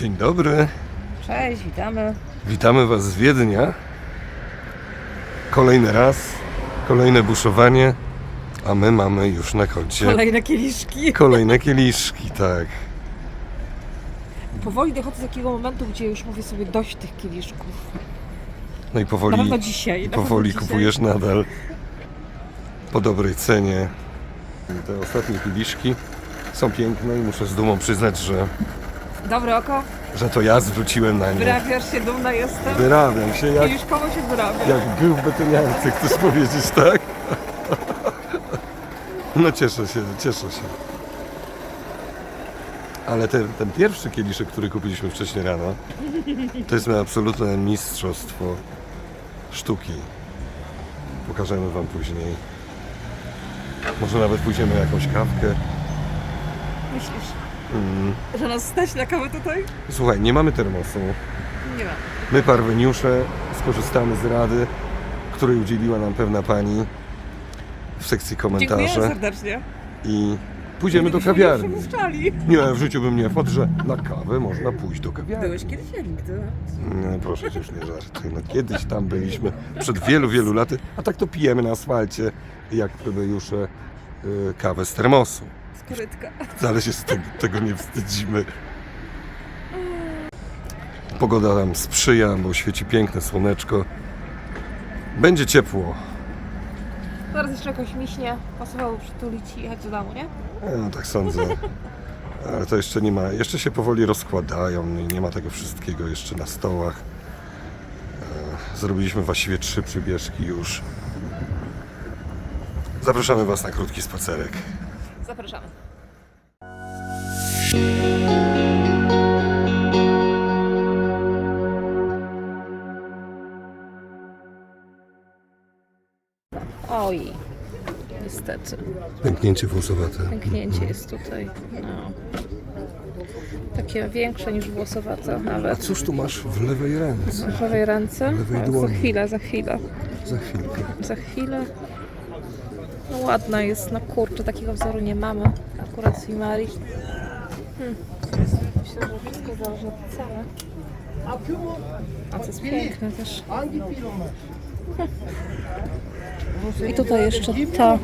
Dzień dobry. Cześć, witamy. Witamy Was z Wiednia. Kolejny raz, kolejne buszowanie, a my mamy już na koncie Kolejne kieliszki. kolejne kieliszki, tak. Powoli dochodzę do takiego momentu, gdzie już mówię sobie dość tych kieliszków. No i Na powoli, pewno dzisiaj. na pewno powoli dzisiaj. kupujesz nadal po dobrej cenie. I Te ostatnie kieliszki są piękne i muszę z dumą przyznać, że, Dobre oko, że to ja zwróciłem na nie. wyrabiasz się, dumna jestem. Wyrabiam się jak, Kieliszkowo się wyrabia. jak był w betoniarce, chcesz powiedzieć, tak? No cieszę się, cieszę się. Ale ten, ten pierwszy kieliszek, który kupiliśmy wcześniej rano, to jest absolutne mistrzostwo sztuki. Pokażemy Wam później. Może nawet pójdziemy na jakąś kawkę. Myślisz, Mm. że nas stać na kawę tutaj? Słuchaj, nie mamy termosu. Nie ma. My, parweniusze, skorzystamy z rady, której udzieliła nam pewna pani w sekcji Dziękuję komentarze serdecznie. i pójdziemy do kawiarni. Nie przypuszczali. Nie, w życiu bym nie wpadł, że na kawę można pójść do kawiarni. Byłeś kiedyś jak nigdy. Nie, proszę cię, już nie żartuj. No, kiedyś tam byliśmy przed wielu, wielu laty, a tak to pijemy na asfalcie, jak plebejusze, y, kawę z termosu. Skorytka. Ale się z tego, tego nie wstydzimy. Pogoda nam sprzyja, bo świeci piękne słoneczko. Będzie ciepło. Zaraz jeszcze jakoś miśnie pasowało przytulić i jechać do domu, nie? No, tak sądzę. Ale to jeszcze nie ma. Jeszcze się powoli rozkładają. Nie, nie ma tego wszystkiego jeszcze na stołach. E, Zrobiliśmy właściwie trzy przybieżki już. Zapraszamy Was na krótki spacerek. Zapraszamy. Oj, niestety. Pęknięcie włosowate. Pęknięcie jest tutaj. No. Takie większe niż włosowate A nawet. cóż tu masz w lewej ręce? W prawej ręce? lewej Ale za dłoni. chwilę, za chwilę. Za chwilkę. Za chwilę. No ładna jest, no kurczę, takiego wzoru nie mamy. Akurat z Imari. Hmm. Myślę, że wszystko zależy od ceny. A to jest piękne też. I tutaj jeszcze ta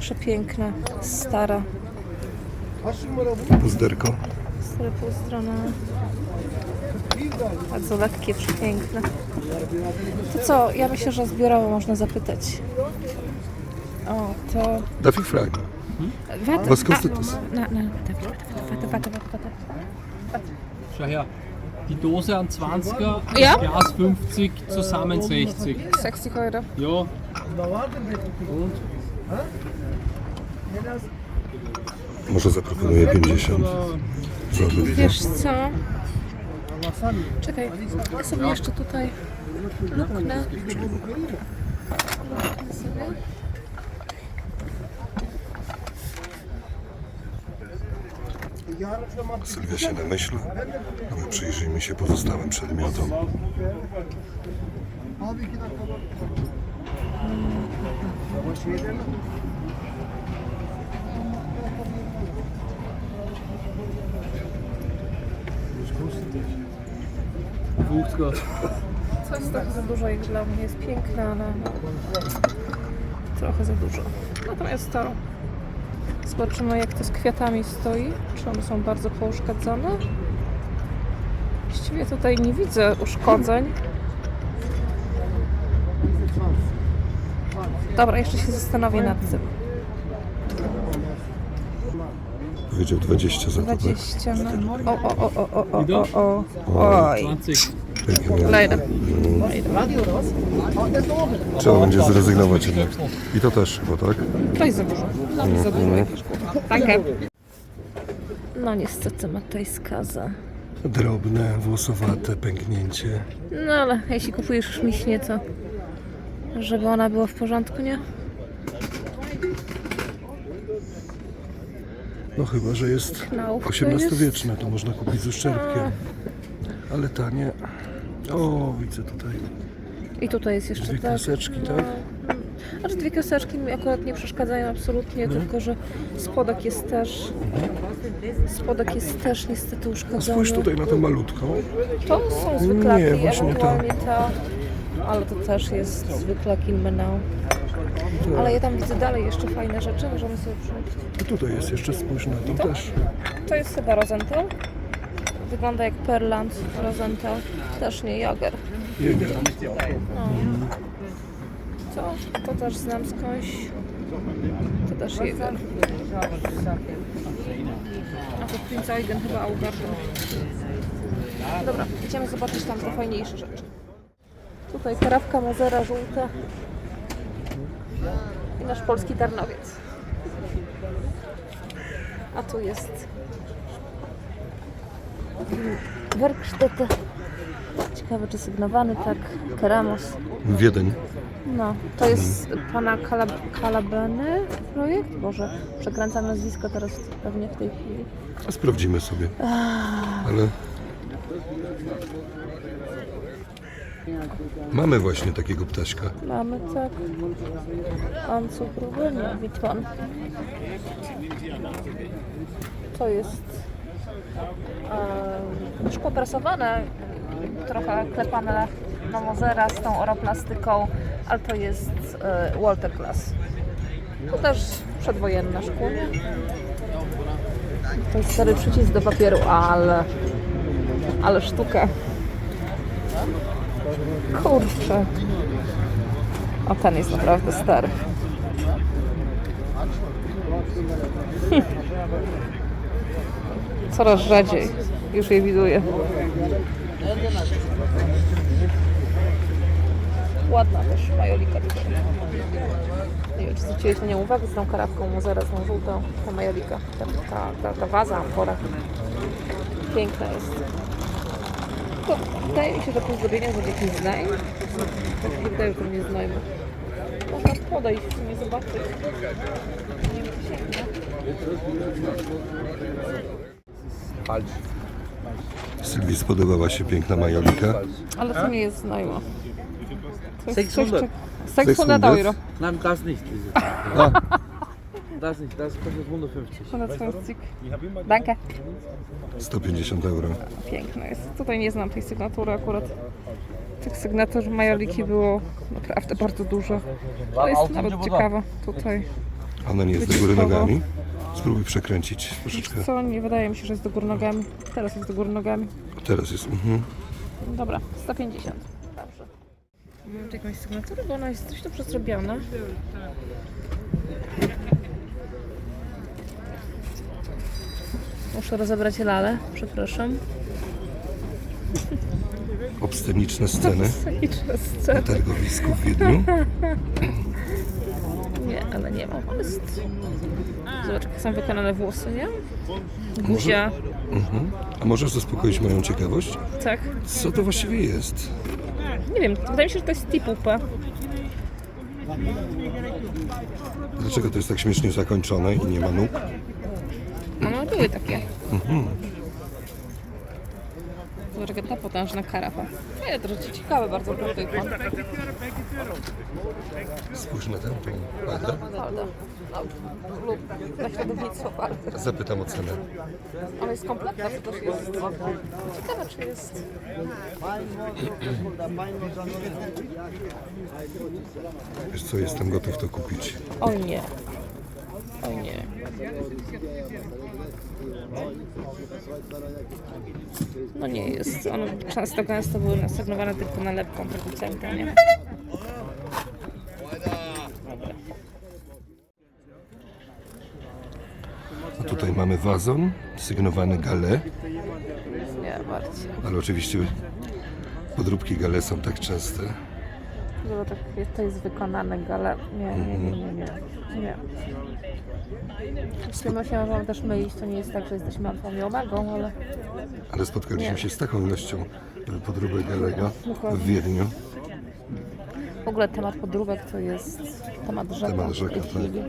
przepiękna, stara, Puzderko. stare półstrona. Bardzo lekkie, przepiękne. To co, ja myślę, że zbiorowo można zapytać. O, to... Dafik Frag. Warte, Was kostet das? Na, na, warte, warte, warte, warte, warte. Schau her. Die Dose an 20er, Ja. das Glas 50, zusammen 60. Sexy Euro. Ja, Może zaproponuję 50 za obydwie. Wiesz co? Czekaj, ja sobie jeszcze tutaj luknę. Luknę sobie. Sylwia się namyśla, a my przyjrzyjmy się pozostałym przedmiotom. Wuchtger. To jest trochę za dużo jak dla mnie. Jest piękna, ale trochę za dużo. Natomiast to zobaczymy jak to z kwiatami stoi. Czy one są bardzo pouszkadzone? Właściwie tutaj nie widzę uszkodzeń. Dobra, jeszcze się zastanowię nad tym. Powiedział 20 za to, tak? 20. No. O, o, o, o, o, o, o, o. Oj. 20. Pięknie. Leider. Trzeba będzie zrezygnować jednak. I to też chyba, tak? To jest za dużo. Za dużo. Danke. No niestety ma tutaj skazę. Drobne, włosowate pęknięcie. No ale jeśli kupujesz już miśnie, to żeby ona była w porządku, nie? No chyba, że jest XVIII-wieczne, to można kupić z uszczerbkiem. Ale tanie. O, widzę tutaj I tutaj jest jeszcze dwie tak. kreseczki, tak? Znaczy dwie kioseczki mi akurat nie przeszkadzają absolutnie, tylko że spodek jest też... Spodek jest też niestety uszkodzony. Spójrz tutaj na tę malutką. To są zwykle Nie, nie, właśnie ewentualnie ta, ale to też jest zwykle Kilmenau. Ale ja tam widzę dalej jeszcze fajne rzeczy, możemy sobie przejść. I tutaj jest jeszcze, spójrz na to też. To jest chyba Rosenthal. Wygląda jak Perland Rosenthal. Też nie Jager. Jeger. To, to też znam skądś. To też Jager. A to Prince Eugen chyba Augarten. Dobra, idziemy zobaczyć tam te fajniejsze rzeczy. Tutaj karawka Mozera żółta. I nasz polski tarnowiec. A tu jest Werkstätte. Ciekawe czy sygnowany, tak. Keramos. Wiedeń. No, to jest pana Kalab- Kalabany projekt? Boże, przekręcam nazwisko teraz pewnie w tej chwili. A sprawdzimy sobie. Ale... Mamy właśnie takiego ptaśka. Mamy tak. On cukru, nie, Witwan. To jest szkło prasowane, trochę klepane na mozera z tą oroplastyką, ale to jest e, Walter Class. To też przedwojenne szkło? To jest stary przycisk do papieru, ale ale sztuka. Kurczę. O, ten jest naprawdę stary. Hm. Coraz rzadziej. Już je widuję. Ładna też majolika. Nie wiem, czy zwróciłeś na nią uwagę z tą karawką Mozera, z tą żółtą, ta majolika, ta, ta, ta, ta waza, ampora. Piękna jest. To wydaje mi się, że po zdobieniach będzie jakiś mi się wydaje, że to nie znajmy. Można podejść nie zobaczyć. Nie wiem, czy sięgnie. Sylwii spodobała się piękna majolika. Ale to nie jest. To jest 600. coś, czego- 600 euro. Nein, das nicht. Dieses. Das nicht, das kostet 150. 150. Danke. 150 euro. Piękna jest. Tutaj nie znam tej sygnatury akurat. Tych sygnatur majoliki było naprawdę bardzo dużo. Ale jest nawet ciekawa tutaj. Ona nie jest do góry nogami. Spróbuj przekręcić troszeczkę. Co? Nie wydaje mi się, że jest do góry nogami. Teraz jest do góry nogami. Teraz jest. Mhm. Dobra, 150. Dobrze. Mam tu jakąś sygnaturę, bo ona jest coś dobrze zrobiona. Muszę rozebrać lalę, przepraszam. Obsceniczne sceny Saniczne na sceny. targowisku w Wiedniu. Nie, ale nie mam. Jest. Zobacz, jak są wykonane włosy, nie? Guzia. Mhm. A możesz zaspokoić moją ciekawość? Tak. Co to właściwie jest? Nie wiem, wydaje mi się, że to jest tipupa. Dlaczego to jest tak śmiesznie zakończone i nie ma nóg? No, były takie. Zobacz, jaka ta potężna karafa. Nie, to rzeczy ciekawe bardzo był ten kąt. Spójrz na tę tą Prawda? Prawda. No, lub naśladownictwo bardzo. Zapytam o cenę. Ona jest kompletna, czy też jest... Ciekawe, czy jest... Wiesz co, jestem gotów to kupić. O nie. O nie. No nie jest. One często gęsto były nasygnowane tylko nalepką producenta, nie? A tutaj mamy wazon, sygnowany Gale, Nie, bardziej. ale oczywiście podróbki Gale są tak częste. Zobacz, jak to jest wykonane gale. Nie, nie, nie, nie, nie. nie. Się możemy też mylić. To nie jest tak, że jesteśmy alfą i omegą, ale Ale spotkaliśmy się z taką ilością podróbek Galego w. Wiedniu. w ogóle temat podróbek to jest temat rzeka. Temat w tej rzeka, tak. chwili.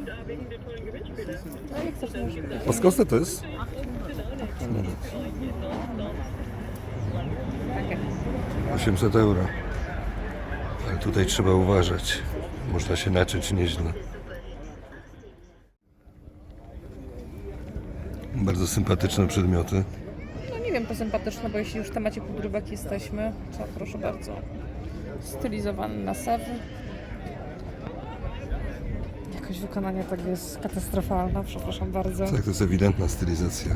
No chcesz, to jest? Takie. 800 euro. Tutaj trzeba uważać. Można się naczyć nieźle. Bardzo sympatyczne przedmioty. No nie wiem, to sympatyczne, bo jeśli już w temacie podróbek jesteśmy, to proszę bardzo. Stylizowany na sewy. Jakoś wykonanie tak jest katastrofalne, przepraszam bardzo. Tak, to jest ewidentna stylizacja.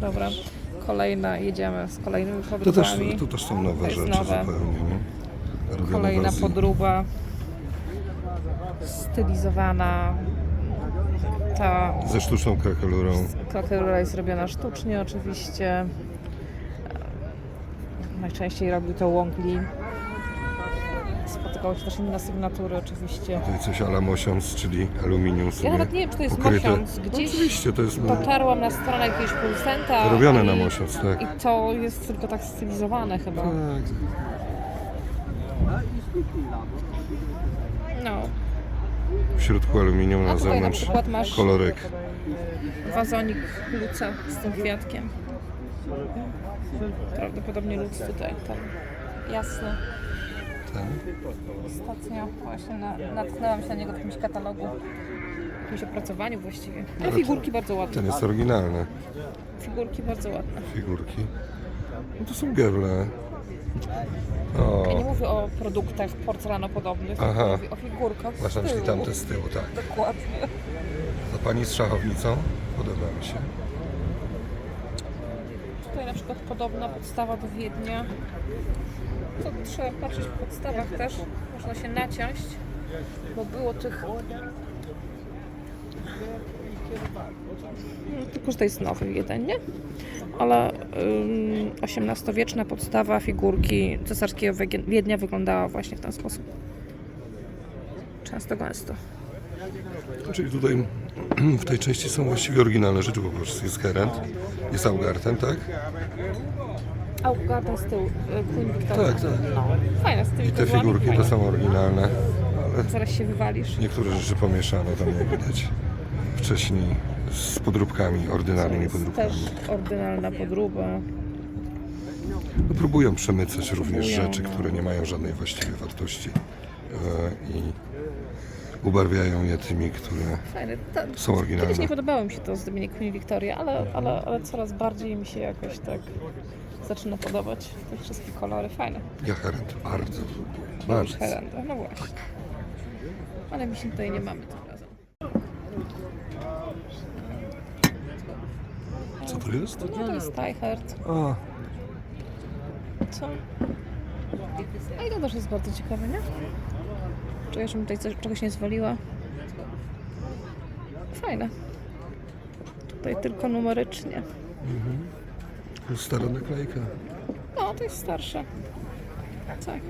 Dobra, kolejna, jedziemy z kolejnymi To też, podróbami. to też są nowe rzeczy nowe. zupełnie. Nie? Kolejna Azji. podróba stylizowana. Ta Ze sztuczną krakelurą. krakelura jest robiona sztucznie oczywiście. Najczęściej robił to Wong Li. Się też inne sygnatury oczywiście. Tutaj coś ala mosiąc, czyli aluminium sobie Ja nawet nie wiem, czy to jest pokryte. mosiąc. No Gdzieś oczywiście, to jest no, dotarłam na stronę jakiegoś producenta. robione i, na mosiąc, tak. I to jest tylko tak stylizowane chyba. Tak. No. W środku aluminium, A na tutaj na zewnątrz przykład masz kolorek. wazonik luca z tym kwiatkiem. Prawdopodobnie luc tutaj, tam jasny. Ostatnio właśnie na, natknęłam się na niego w jakimś katalogu, w jakimś opracowaniu właściwie. No Ale figurki bardzo ładne. Ten jest oryginalny. Figurki bardzo ładne. Figurki. No to są gewle. Ja nie O, mówię o produktach porcelanopodobnych, Aha. tylko mówię o figurkach z myśli tyłu. tamte z tyłu, tak. Dokładnie. To pani z szachownicą? Podoba mi się. Tutaj na przykład podobna podstawa do Wiednia. To trzeba patrzeć po podstawach też. Można się naciąć, bo było tych... No, tylko, że to jest nowy jeden, nie? Ale XVIII-wieczna podstawa figurki cesarskiego Wiednia wyglądała właśnie w ten sposób. Często gęsto. Czyli tutaj w tej części są właściwie oryginalne rzeczy, po prostu jest Herent, jest Augarten, tak? Augarten z tyłu, Queen Victoria. Tak, tak. No, fajne z tymi I te kozłami, figurki to są oryginalne, ale Zaraz się wywalisz. niektóre rzeczy pomieszano, tam jak widać wcześniej z podróbkami, To ordynarnymi jest podróbkami. też oryginalna podróba. No, próbują przemycać również rzeczy, no. które nie mają żadnej właściwej wartości e, i ubarwiają je tymi, które Fajne. Ta, są oryginalne. kiedyś nie podobało mi się to zdobienie Queen Victoria, ale, ale, ale coraz bardziej mi się jakoś tak zaczyna podobać. Te wszystkie kolory fajne. Ja Herent bardzo lubię. Bardzo. Herenda, no właśnie. Ale mi się tutaj nie mamy tym razem. Co to jest? No to jest Teichert. A, Co? A i to też jest bardzo ciekawe, nie? Czuję, żebym tutaj coś, czegoś nie zwaliła. Fajne. Tutaj tylko numerycznie. Stara naklejka. No, to jest starsze. Tak.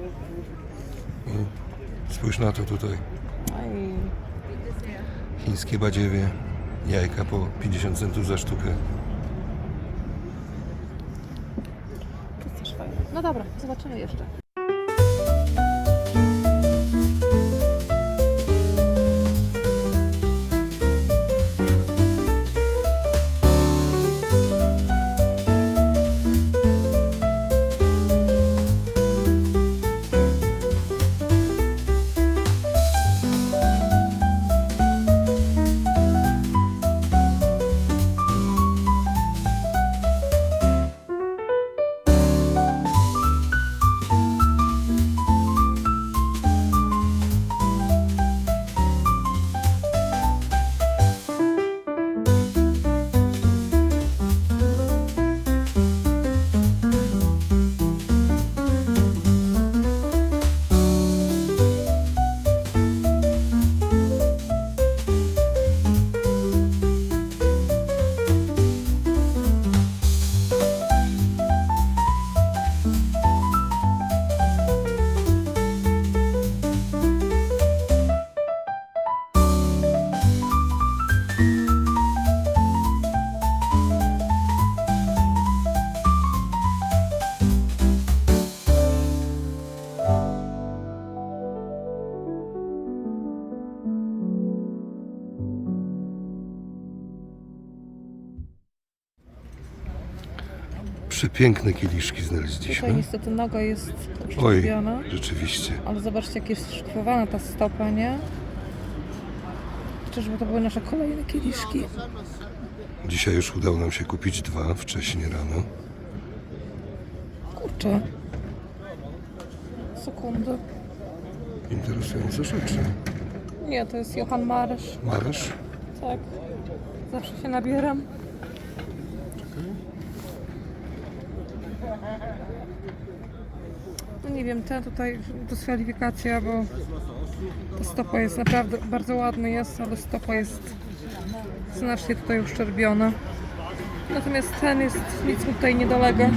Spójrz na to tutaj. Aj, Chińskie badziewie. Jajka po 50 centów za sztukę. to jest też fajne. No dobra, zobaczymy jeszcze. Przepiękne kieliszki Tutaj znaleźliśmy. niestety noga jest Oj, rzeczywiście. Ale zobaczcie, jak jest szlifowana ta stopa, nie? Czyżby to były nasze kolejne kieliszki? Dzisiaj już udało nam się kupić dwa wcześniej rano. Kurczę. Sekundę. Interesujące rzeczy. Nie, to jest Johann Marysz. Marysz? Tak. Zawsze się nabieram. Nie wiem, ten tutaj dyskwalifikacja, bo ta stopa jest naprawdę bardzo ładny jest, ale stopa jest znacznie tutaj uszczerbiona. Natomiast ten jest, nic mu tutaj nie dolega.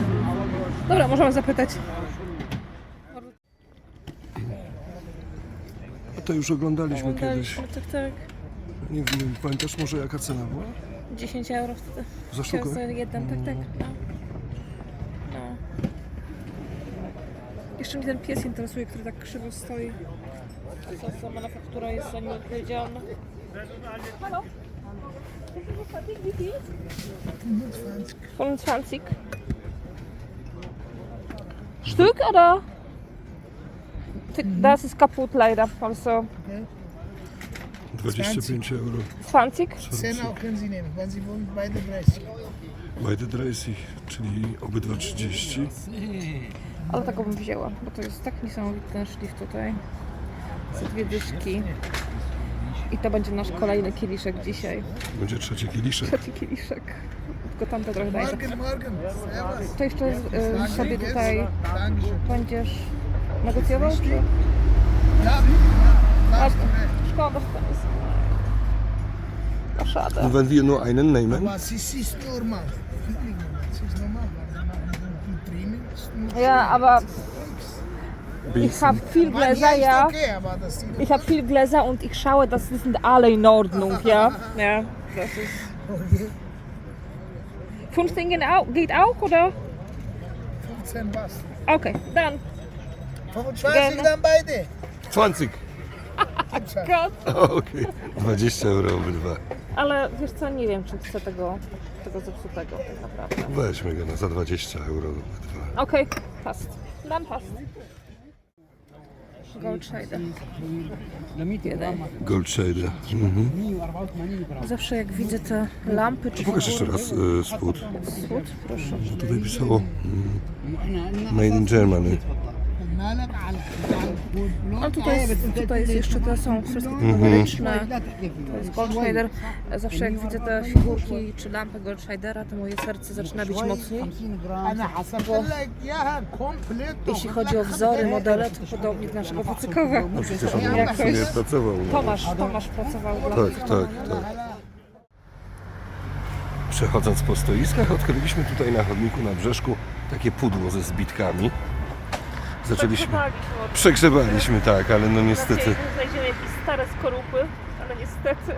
Dobra, możemy zapytać. A to już oglądaliśmy kiedyś. tak, tak. Nie wiem, pamiętasz może jaka cena była? 10 euro wtedy. Za sztukę? Jeden, tak, tak. No. Jeszcze mnie ten pies interesuje, który tak krzywo stoi. A co za manufaktura jest za nim odpowiedzialna? Halo? 25. Stück oder? Das ist kaputt leider. Also 25 euro. 20. 10 auch können Sie nehmen, wenn Sie wollen, beide 30. Beide 30, czyli obydwa 30. Ale taką bym wzięła, bo to jest tak niesamowity ten szlif tutaj. Za dwie dyszki. I to będzie nasz kolejny kieliszek dzisiaj. Będzie trzeci kieliszek. Trzeci kieliszek. Tylko tamte trochę. Servus. To jeszcze y, sobie tutaj Dankeschön. będziesz negocjował, czy? Ja, A, szkoda, to jest... Szkoda. Und wenn wir nur einen nehmen, Aber es ist, ist Ja, aber ich habe viel Gläser, ja. Ich habe viel Gläser und ich schaue, dass die sind alle in Ordnung, ja. Ja, das ist... okay. 15 au- geht auch, oder? 15 was. Okay, dann. 25 Gerne. dann beide. 20. Gott. Okej. 20 euro obydwa. Ale wiesz co, nie wiem, czy chcę tego, tego zepsutego tak naprawdę. Weźmy go na za 20 euro obydwa. Okej, passt. Dann passt. Gold Shader. Jeden. Gold shader. Mhm. Zawsze jak widzę te lampy czy Pokaż jeszcze raz y, spód. Wschód, proszę. Tutaj pisało mm, Made in Germany. No tutaj, tutaj jest jeszcze, to są wszystkie mhm. koloryczne, mhm. to jest Goldschneider. Zawsze jak widzę te figurki czy lampy Goldschneidera, to moje serce zaczyna bić mocniej. Bo jeśli chodzi o wzory, modele, to podobnie do naszego Wacykowa. No pracował. No. Tomasz, Tomasz pracował Tak, tak, tak. Przechodząc po stoiskach, odkryliśmy tutaj na chodniku na brzeszku takie pudło ze zbitkami. Zaczęliśmy. Przegrzebaliśmy, tak, ale no niestety znajdziemy jakieś stare skorupy, ale niestety.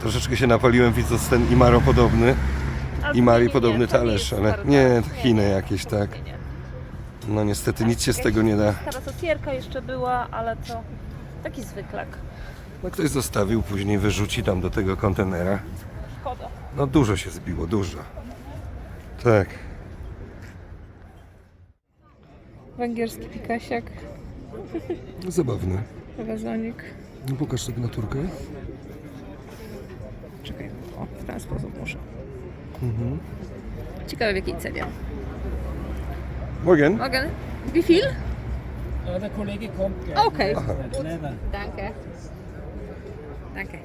troszeczkę się napaliłem widząc ten Imaro podobny. A I Mari podobny talerz, ale nie, Chiny jakieś, tak. No niestety nic się z tego nie da. Stara socierka jeszcze była, ale to taki zwyklak. No ktoś zostawił, później wyrzuci tam do tego kontenera. Szkoda. No dużo się zbiło, dużo. Tak. Węgierski pikasiak, Zabawne. wazonik. No pokaż sygnaturkę. Czekaj, o, w ten sposób muszę. Ciekawe w jakiej cenie. Morgen. Morgen, wie viel? Ja, der Kollege kommt gleich. Okay. Danke. Danke.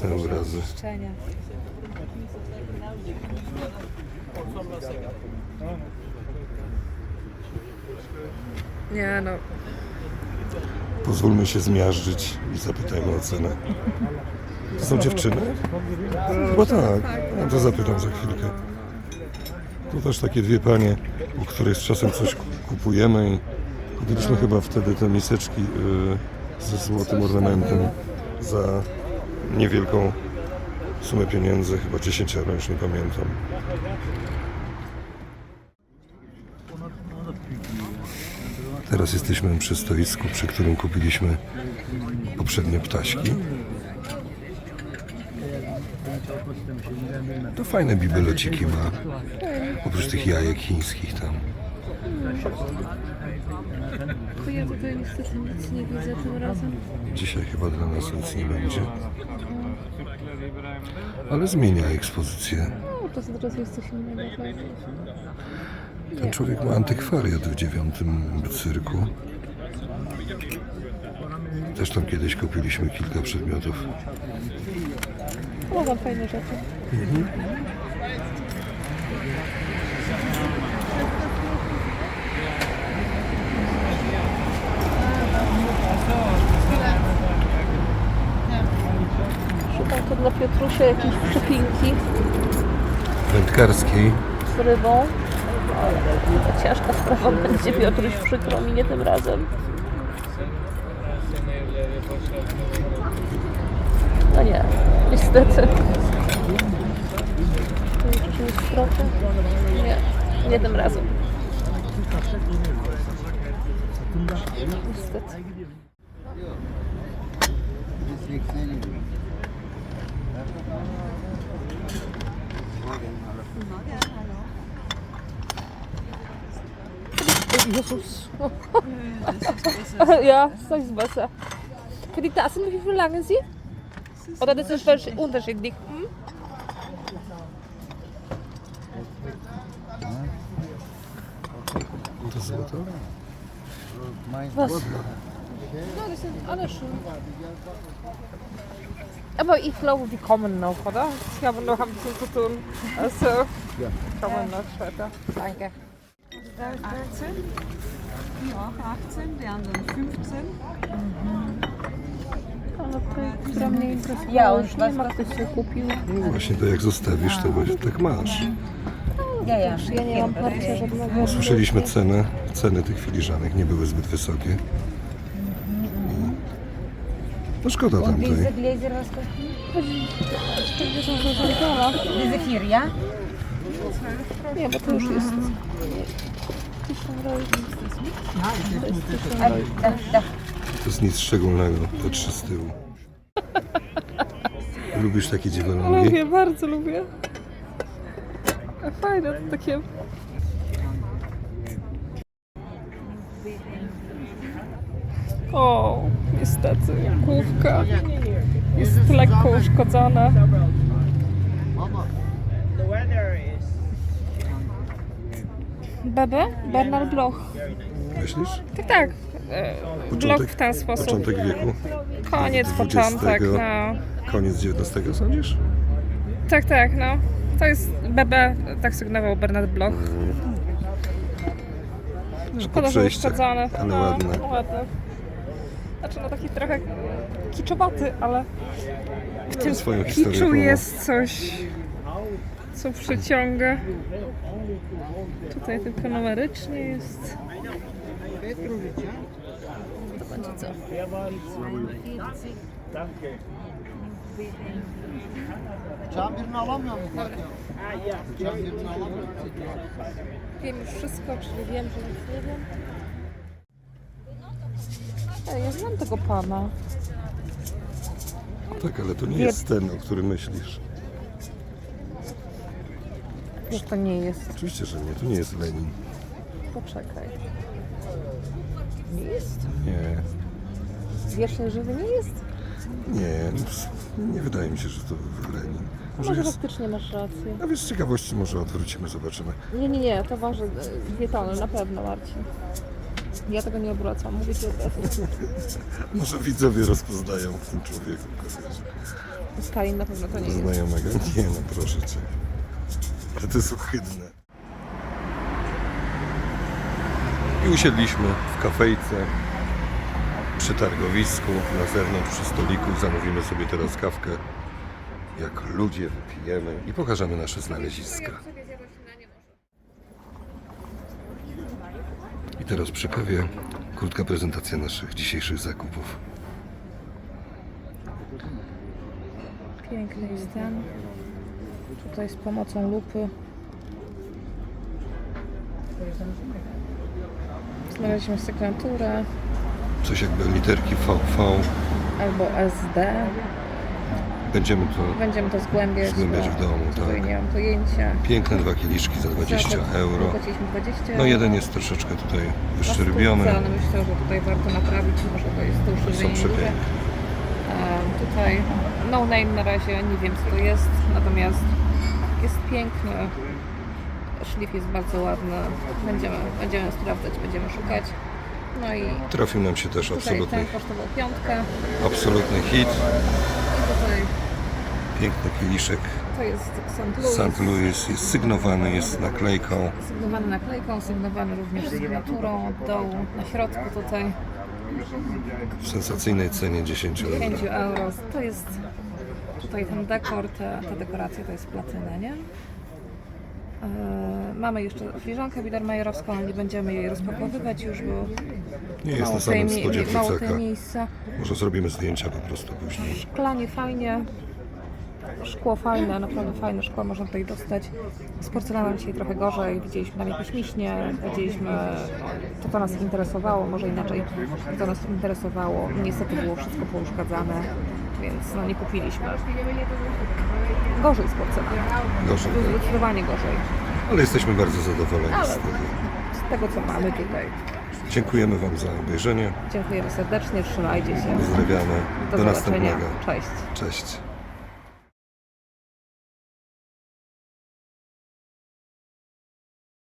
Piękne obrazy. Nie no, Pozwólmy się zmiażdżyć i zapytajmy o cenę. To są dziewczyny? Chyba tak. No to zapytam za chwilkę. To też takie dwie panie, u których z czasem coś ku- kupujemy i kupiliśmy chyba wtedy te miseczki y, ze złotym ornamentem za niewielką sumę pieniędzy, chyba 10 euro, już nie pamiętam. Teraz jesteśmy przy stoisku, przy którym kupiliśmy poprzednie ptaśki. To fajne bibelociki ma. Oprócz tych jajek chińskich tam. Tylko ja tutaj niestety nic nie widzę tym razem. Dzisiaj chyba dla nas nic nie będzie. Ale zmienia ekspozycję. No, to teraz jest coś innego. tak? Ten człowiek ma antykwariat w dziewiątym cyrku. Zresztą kiedyś kupiliśmy kilka przedmiotów. O, mam fajne rzeczy. Szukam tu dla Piotrusia jakiejś przepinki Wędkarskiej. z rybą. To ciężka sprawa będzie, Piotruś, przykro mi nie tym razem. No nie, niestety. Jest trochę. Nie, nie tym razem. Niestety. Jesus. ja, das ist besser. Für die Tassen, wie viel lange sie? Oder das ist unterschiedlich? Hm? To złoto? Was? Ja, die sind alle schön. Aber ich glaube, die kommen noch, oder? Sie haben noch ein bisschen zu tun. Also, kommen noch später. Danke. 18, die auch 18, die anderen 15. Ale to, która mnie interesowała, już nie ma, ktoś się kupił. No właśnie, to jak zostawisz, to właśnie tak masz. Ja, ja. Ja nie mam parcia żadnego. Słyszeliśmy cenę. Ceny tych filiżanek nie były zbyt wysokie. No szkoda tamtej. Diese Gläser, was kosten? 40 zł dolara. Diese vier, ja? Nie, bo to już jest... Ah. To jest nic szczególnego, te trzy z tyłu. Lubisz takie dziewolągi? Lubię, bardzo lubię. A Fajne, to takie... O, niestety, główka jest lekko uszkodzona. Bebe? Bernard Bloch. Myślisz? Tak, tak. E, Bloch w ten sposób. Początek wieku? Koniec, XX. początek, no. Koniec XIX sądzisz? Tak, tak, no. To jest Bebe, tak sygnował Bernard Bloch. Szkoda, że uszkodzony. ale no, ładne. ładny. Znaczy, no taki trochę kiczowaty, ale w tym swoją historię kiczu jest coś, co przyciąga. Tutaj tylko numerycznie jest. To będzie co? Can birini alamıyor mu? Can birini alamıyor mu? Wiem już wszystko, czyli wiem, że nic nie wiem. Ej, ja znam tego pana. Tak, ale to nie Wie- jest ten, o którym myślisz. Że to nie jest. Oczywiście, że nie. To nie jest Lenin. Poczekaj. Nie jest? Nie. Wiecznie żywy nie jest? Nie. no, ps- Nie wydaje mi się, że to Lenin. Może Może jest... faktycznie masz rację. A wiesz, z ciekawości może odwrócimy, zobaczymy. Nie, nie, nie, to waży e, dwie tony, na pewno Marcin. Ja tego nie odwracam, mówię ci od razu. Może widzowie rozpoznają w tym człowieku Stalin na pewno to nie jest. znajomego. Nie no, proszę cię. Ale to jest ohydne. I usiedliśmy w kafejce przy targowisku na zewnątrz przy stoliku. Zamówimy sobie teraz kawkę. Jak ludzie wypijemy i pokażemy nasze znaleziska. Teraz przy kawie krótka prezentacja naszych dzisiejszych zakupów. Piękny jest ten. Tutaj z pomocą lupy. Znaleźliśmy sygnaturę Coś jakby literki VV. albo SD. Będziemy to Będziemy to zgłębiać. Zgłębiać bo w domu, Tutaj tak. nie mam pojęcia. piękne dwa kieliszki za 20 euro. Zapłaciliśmy 20 No euro. jeden jest troszeczkę tutaj Na wyszczerbiony. ale myślę, że tutaj warto naprawić. Może to jest to Są uszczelnienie duże. przepiękne. E, Tutaj no name na razie nie wiem co to jest, natomiast jest piękny. Szlif jest bardzo ładny. Będziemy, będziemy sprawdzać, będziemy szukać. No i Trafił nam się też tutaj absolutny, ten kosztował piątkę. absolutny hit. Piękny kieliszek to jest St. Louis. St. Louis. Jest sygnowany, jest naklejką. Sygnowany naklejką, sygnowany również sygnaturą od dołu, na środku tutaj W sensacyjnej cenie 10 euro. 5 euro. To jest tutaj ten dekor, ta, ta dekoracja to jest platyna, nie? E, mamy jeszcze filiżankę biedermajerowską, ale nie będziemy jej rozpakowywać już, bo Nie jest mało na samym spodzie mało tej miejsca. Może zrobimy zdjęcia po prostu później. Szklanie fajnie, szkło fajne, naprawdę fajne szkło można tutaj dostać. Z porcelaną dzisiaj trochę gorzej, widzieliśmy tam jakieś miśnie, widzieliśmy to, co nas interesowało, może inaczej, to nas interesowało. Niestety było wszystko pouszkadzane, więc no nie kupiliśmy. Gorzej z porcelaną, Gorzej, tak. zdecydowanie gorzej. Ale jesteśmy bardzo zadowoleni Ale z tego. z tego, co mamy tutaj. Dziękujemy Wam za obejrzenie. Dziękujemy serdecznie, trzymajcie się. Pozdrawiamy. Do, Do następnego. Cześć. Cześć.